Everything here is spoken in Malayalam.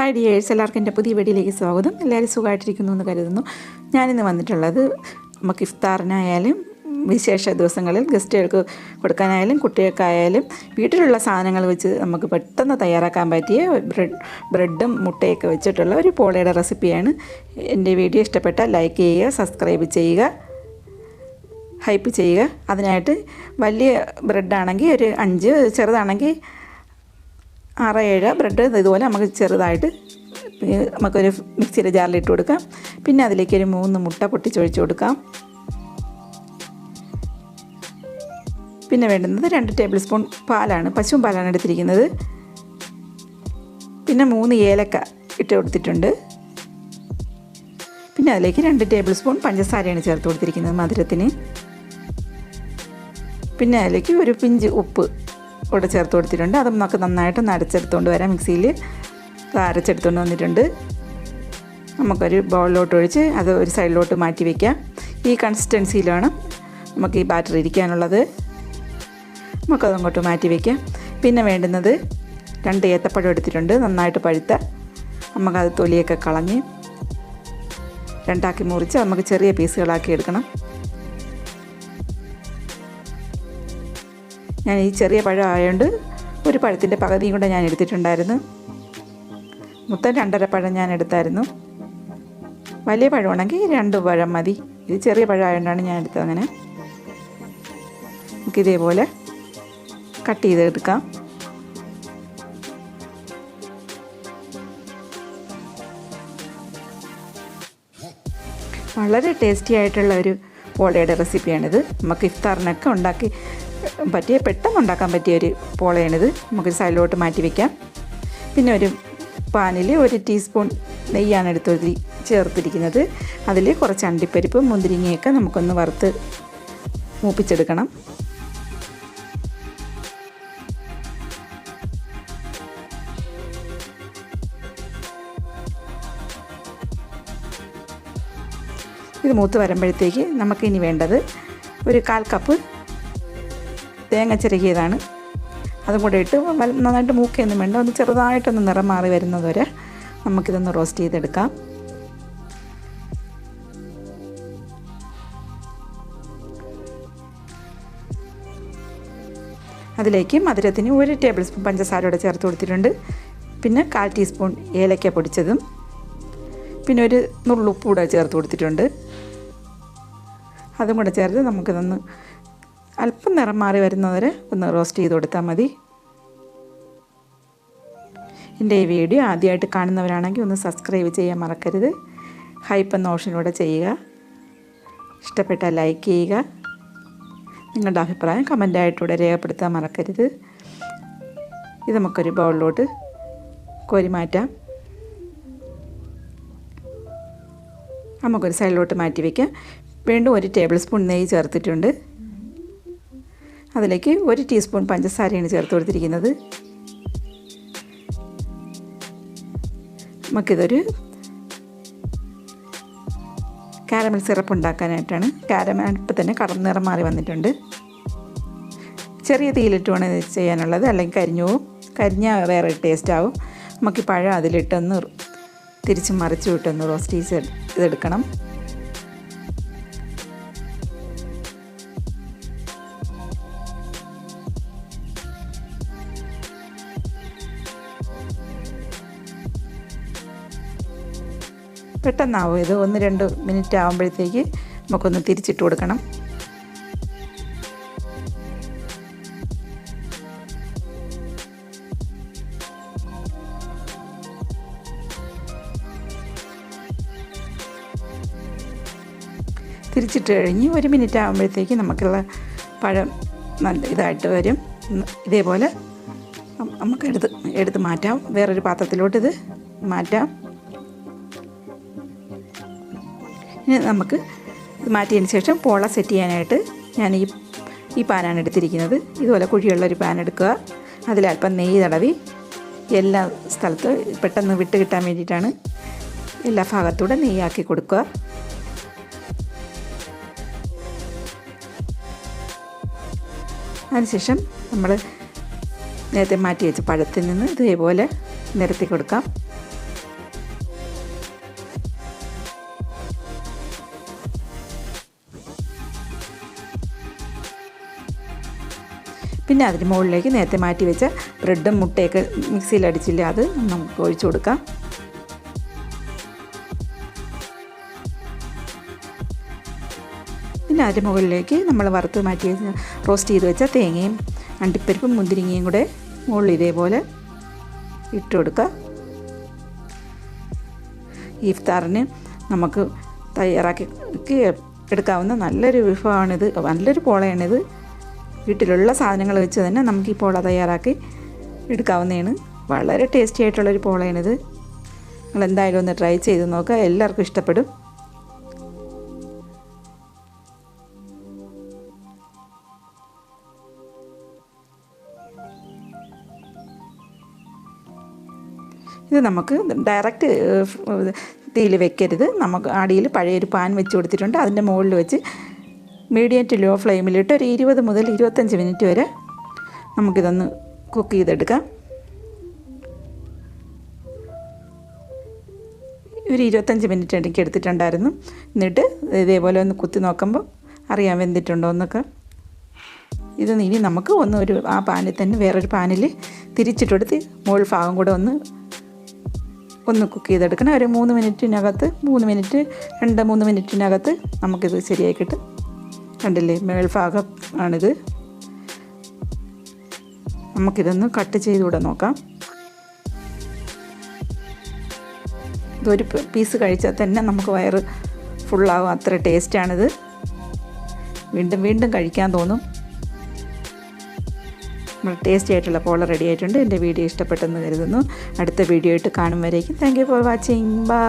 ഹായ് ഡിയേഴ്സ് എല്ലാവർക്കും എന്റെ പുതിയ വീഡിയോയിലേക്ക് സ്വാഗതം. എല്ലാവരും സുഖമായിട്ടിരിക്കുന്നു എന്ന് കരുതുന്നു. ഞാനിന്ന് വന്നിട്ടുള്ളത് നമുക്ക് ഇഫ്താറിനായാലും വിശേഷ ദിവസങ്ങളിൽ ഗസ്റ്റുകൾക്ക് കൊടുക്കാനായാലും കുട്ടികൾക്കായാലും വീട്ടിലുള്ള സാധനങ്ങൾ വെച്ച് നമുക്ക് പെട്ടെന്ന് തയ്യാറാക്കാൻ പറ്റിയ ബ്രെഡ് ബ്രെഡും മുട്ടയൊക്കെ വെച്ചിട്ടുള്ള ഒരു പോളയുടെ റെസിപ്പിയാണ്. എന്റെ വീഡിയോ ഇഷ്ടപ്പെട്ട ലൈക്ക് ചെയ്യുക സബ്സ്ക്രൈബ് ചെയ്യുക ഹൈപ്പ് ചെയ്യുക. അതിനായിട്ട് വലിയ ബ്രെഡാണെങ്കിൽ ഒരു അഞ്ച് ചെറുതാണെങ്കിൽ ആറ് ഏഴ് ബ്രെഡ് ഇതുപോലെ നമുക്ക് ചെറുതായിട്ട് നമുക്കൊരു മിക്സിയുടെ ജാറിലിട്ട് കൊടുക്കാം. പിന്നെ അതിലേക്ക് ഒരു മൂന്ന് മുട്ട പൊട്ടിച്ചൊഴിച്ച് കൊടുക്കാം. പിന്നെ വേണ്ടുന്നത് രണ്ട് ടേബിൾ സ്പൂൺ പാലാണ് പശുവും പാലാണ് എടുത്തിരിക്കുന്നത്. പിന്നെ മൂന്ന് ഏലക്ക ഇട്ട് കൊടുത്തിട്ടുണ്ട്. പിന്നെ അതിലേക്ക് രണ്ട് ടേബിൾ സ്പൂൺ പഞ്ചസാരയാണ് ചേർത്ത് കൊടുത്തിരിക്കുന്നത് മധുരത്തിന്. പിന്നെ അതിലേക്ക് ഒരു പിഞ്ച് ഉപ്പ് കൂടെ ചേർത്ത് കൊടുത്തിട്ടുണ്ട്. അത് നമുക്ക് നന്നായിട്ട് നരച്ചെടുത്തുകൊണ്ട് വരാം. മിക്സിയിൽ അരച്ചെടുത്തുകൊണ്ട് വന്നിട്ടുണ്ട്. നമുക്കൊരു ബൗളിലോട്ട് ഒഴിച്ച് അത് ഒരു സൈഡിലോട്ട് മാറ്റി വയ്ക്കാം ഈ കൺസിസ്റ്റൻസിയിലാണ് നമുക്ക് ഈ ബാറ്റർ ഇരിക്കാനുള്ളത്. നമുക്കത് അങ്ങോട്ട് മാറ്റി വയ്ക്കാം പിന്നെ വേണ്ടുന്നത് രണ്ട് ഏത്തപ്പഴം എടുത്തിട്ടുണ്ട്. നന്നായിട്ട് പഴുത്ത നമുക്കത് തൊലിയൊക്കെ കളഞ്ഞ് രണ്ടാക്കി മുറിച്ച് നമുക്ക് ചെറിയ പീസുകളാക്കി എടുക്കണം. ഞാൻ ഈ ചെറിയ പഴം ആയതുകൊണ്ട് ഒരു പഴത്തിന്റെ പകുതിയും കൂടെ ഞാൻ എടുത്തിട്ടുണ്ടായിരുന്നു. മൊത്തം രണ്ടര പഴം ഞാൻ എടുത്തായിരുന്നു. വലിയ പഴമാണെങ്കിൽ രണ്ട് പഴം മതി. ഇത് ചെറിയ പഴമായതുകൊണ്ടാണ് ഞാൻ എടുത്തത് അങ്ങനെ. നമുക്കിതേപോലെ കട്ട് ചെയ്തെടുക്കാം. വളരെ ടേസ്റ്റി ആയിട്ടുള്ള ഒരു പോളയുടെ റെസിപ്പിയാണിത്. നമുക്ക് ഇഫ്താറിനൊക്കെ ഉണ്ടാക്കി പറ്റിയ പെട്ടെന്ന് ഉണ്ടാക്കാൻ പറ്റിയ ഒരു പോളയാണിത്. നമുക്ക് സൈഡിലോട്ട് മാറ്റി വയ്ക്കാം പിന്നെ ഒരു പാനിൽ ഒരു ടീസ്പൂൺ നെയ്യാണ് എടുത്തൊരു ചേർത്തിരിക്കുന്നത്. അതിൽ കുറച്ച് അണ്ടിപ്പരിപ്പ് മുന്തിരിങ്ങയൊക്കെ നമുക്കൊന്ന് വറുത്ത് മൂപ്പിച്ചെടുക്കണം. ഇത് മൂത്ത് വരുമ്പോഴത്തേക്ക് നമുക്കിനി വേണ്ടത് ഒരു കാൽ കപ്പ് തേങ്ങ ചിരകിയതാണ്. അതും കൂടെ ഇട്ട് നന്നായിട്ട് മൂക്കൊന്നും വേണ്ട. ഒന്ന് ചെറുതായിട്ടൊന്ന് നിറം മാറി വരുന്നത് വരെ നമുക്കിതൊന്ന് റോസ്റ്റ് ചെയ്തെടുക്കാം. അതിലേക്ക് മധുരത്തിന് ഒരു ടേബിൾ സ്പൂൺ പഞ്ചസാരയോടെ ചേർത്ത് കൊടുത്തിട്ടുണ്ട്. പിന്നെ കാൽ ടീസ്പൂൺ ഏലക്ക പൊടിച്ചതും പിന്നെ ഒരു നുള്ളുപ്പ് കൂടെ ചേർത്ത് കൊടുത്തിട്ടുണ്ട്. അതും കൂടെ ചേർത്ത് നമുക്കിതൊന്ന് അല്പം നിറം മാറി വരുന്നവരെ ഒന്ന് റോസ്റ്റ് ചെയ്ത് കൊടുത്താൽ മതി. എന്റെ ഈ വീഡിയോ ആദ്യമായിട്ട് കാണുന്നവരാണെങ്കിൽ ഒന്ന് സബ്സ്ക്രൈബ് ചെയ്യാൻ മറക്കരുത്. ഹൈപ്പ് എന്ന ഓപ്ഷനിലൂടെ ചെയ്യുക. ഇഷ്ടപ്പെട്ട ലൈക്ക് ചെയ്യുക. നിങ്ങളുടെ അഭിപ്രായം കമന്റായിട്ടൂടെ രേഖപ്പെടുത്താൻ മറക്കരുത്. ഇത് നമുക്കൊരു ബൗളിലോട്ട് കോരി മാറ്റാം. നമുക്കൊരു സൈഡിലോട്ട് മാറ്റി വയ്ക്കാം വീണ്ടും ഒരു ടേബിൾ സ്പൂൺ നെയ്യ് ചേർത്തിട്ടുണ്ട്. അതിലേക്ക് ഒരു ടീസ്പൂൺ പഞ്ചസാരയാണ് ചേർത്ത് കൊടുത്തിരിക്കുന്നത്. നമുക്കിതൊരു കാരമൽ സിറപ്പ് ഉണ്ടാക്കാനായിട്ടാണ്. കാരമൽ ഇപ്പം തന്നെ കടം നിറം മാറി വന്നിട്ടുണ്ട്. ചെറിയ തീയിലിട്ടുമാണ് ഇത് ചെയ്യാനുള്ളത്. അല്ലെങ്കിൽ കരിഞ്ഞു പോവും. കരിഞ്ഞ വേറെ ടേസ്റ്റ് ആവും. നമുക്ക് പഴം അതിലിട്ടൊന്ന് തിരിച്ച് മറിച്ച് വിട്ടൊന്ന് റോസ്റ്റ് ചെയ്ത് ഇതെടുക്കണം. പെട്ടെന്നാവും. ഇത് ഒന്ന് രണ്ട് മിനിറ്റ് ആകുമ്പോഴത്തേക്ക് നമുക്കൊന്ന് തിരിച്ചിട്ട് കൊടുക്കണം. തിരിച്ചിട്ട് കഴിഞ്ഞ് ഒരു മിനിറ്റ് ആകുമ്പോഴത്തേക്ക് നമുക്കുള്ള പഴം നല്ല ഇതായിട്ട് വരും. ഇതേപോലെ നമുക്കെടുത്ത് എടുത്ത് മാറ്റാം. വേറൊരു പാത്രത്തിലോട്ട് ഇത് മാറ്റാം. ഇനി നമുക്ക് മാറ്റിയതിന് ശേഷം പോള സെറ്റ് ചെയ്യാനായിട്ട് ഞാൻ ഈ ഈ പാനാണ് എടുത്തിരിക്കുന്നത്. ഇതുപോലെ കുഴിയുള്ളൊരു പാൻ എടുക്കുക. അതിലല്പം നെയ്യ് തടവി എല്ലാ സ്ഥലത്ത് പെട്ടെന്ന് വിട്ട് കിട്ടാൻ വേണ്ടിയിട്ടാണ് എല്ലാ ഭാഗത്തൂടെ നെയ്യാക്കി കൊടുക്കുക. അതിനുശേഷം നമ്മൾ നേരത്തെ മാറ്റി വെച്ച പഴത്തിൽ നിന്ന് ഇതേപോലെ നിരത്തി കൊടുക്കാം. പിന്നെ അതിന് മുകളിലേക്ക് നേരത്തെ മാറ്റി വെച്ച ബ്രെഡും മുട്ടയൊക്കെ മിക്സിയിൽ അടിച്ചില്ല അത് നമുക്ക് ഒഴിച്ചു കൊടുക്കാം. പിന്നെ അതിന്റെ മുകളിലേക്ക് നമ്മൾ വറുത്ത് മാറ്റി റോസ്റ്റ് ചെയ്ത് വെച്ച തേങ്ങയും അണ്ടിപ്പരിപ്പും മുന്തിരിങ്ങയും കൂടെ മുകളിൽ ഇതേപോലെ ഇട്ട് കൊടുക്കുക. ഇഫ്താറിന് നമുക്ക് തയ്യാറാക്കി എടുക്കാവുന്ന നല്ലൊരു വിഭവമാണിത്. നല്ലൊരു പോളയാണിത്. വീട്ടിലുള്ള സാധനങ്ങൾ വെച്ച് തന്നെ നമുക്ക് ഈ പോള തയ്യാറാക്കി എടുക്കാവുന്നതാണ്. വളരെ ടേസ്റ്റി ആയിട്ടുള്ളൊരു പോളയാണിത്. നിങ്ങൾ എന്തായാലും ഒന്ന് ട്രൈ ചെയ്ത് നോക്കുക എല്ലാവർക്കും ഇഷ്ടപ്പെടും. ഇത് നമുക്ക് ഡയറക്റ്റ് തീയിൽ വെക്കരുത്. നമുക്ക് അടിയിൽ പഴയൊരു പാൻ വെച്ച് കൊടുത്തിട്ടുണ്ട്. അതിന്റെ മുകളിൽ വെച്ച് മീഡിയം ടു ലോ ഫ്ലെയിമിലിട്ട് ഒരു ഇരുപത് മുതൽ ഇരുപത്തഞ്ച് മിനിറ്റ് വരെ നമുക്കിതൊന്ന് കുക്ക് ചെയ്തെടുക്കാം. ഒരു ഇരുപത്തഞ്ച് മിനിറ്റ് എനിക്ക് എടുത്തിട്ടുണ്ടായിരുന്നു. എന്നിട്ട് ഇതേപോലെ ഒന്ന് കുത്തി നോക്കുമ്പോൾ അറിയാൻ വെന്തിട്ടുണ്ടോ എന്നൊക്കെ. ഇത് ഇനി നമുക്ക് ഒന്ന് ഒരു ആ പാനിൽ തന്നെ വേറൊരു പാനിൽ തിരിച്ചിട്ടെടുത്ത് മുകൾ ഭാഗം കൂടെ ഒന്ന് ഒന്ന് കുക്ക് ചെയ്തെടുക്കണം. ഒരു മൂന്ന് മിനിറ്റിനകത്ത് മൂന്ന് മിനിറ്റ് രണ്ട് മൂന്ന് മിനിറ്റിനകത്ത് നമുക്കിത് ശരിയായി കിട്ടും. കണ്ടില്ലേ? മേൽഭാഗം ആണിത്. നമുക്കിതൊന്ന് കട്ട് ചെയ്തുകൂടെ നോക്കാം. ഇതൊരു പീസ് കഴിച്ചാൽ തന്നെ നമുക്ക് വയറ് ഫുള്ളാകും അത്ര ടേസ്റ്റാണിത് വീണ്ടും വീണ്ടും കഴിക്കാൻ തോന്നും. നമ്മൾ ടേസ്റ്റി ആയിട്ടുള്ള പോള റെഡി ആയിട്ടുണ്ട്. എന്റെ വീഡിയോ ഇഷ്ടപ്പെട്ടെന്ന് കരുതുന്നു. അടുത്ത വീഡിയോ ആയിട്ട് കാണും വരേക്കും. Thank you for watching bye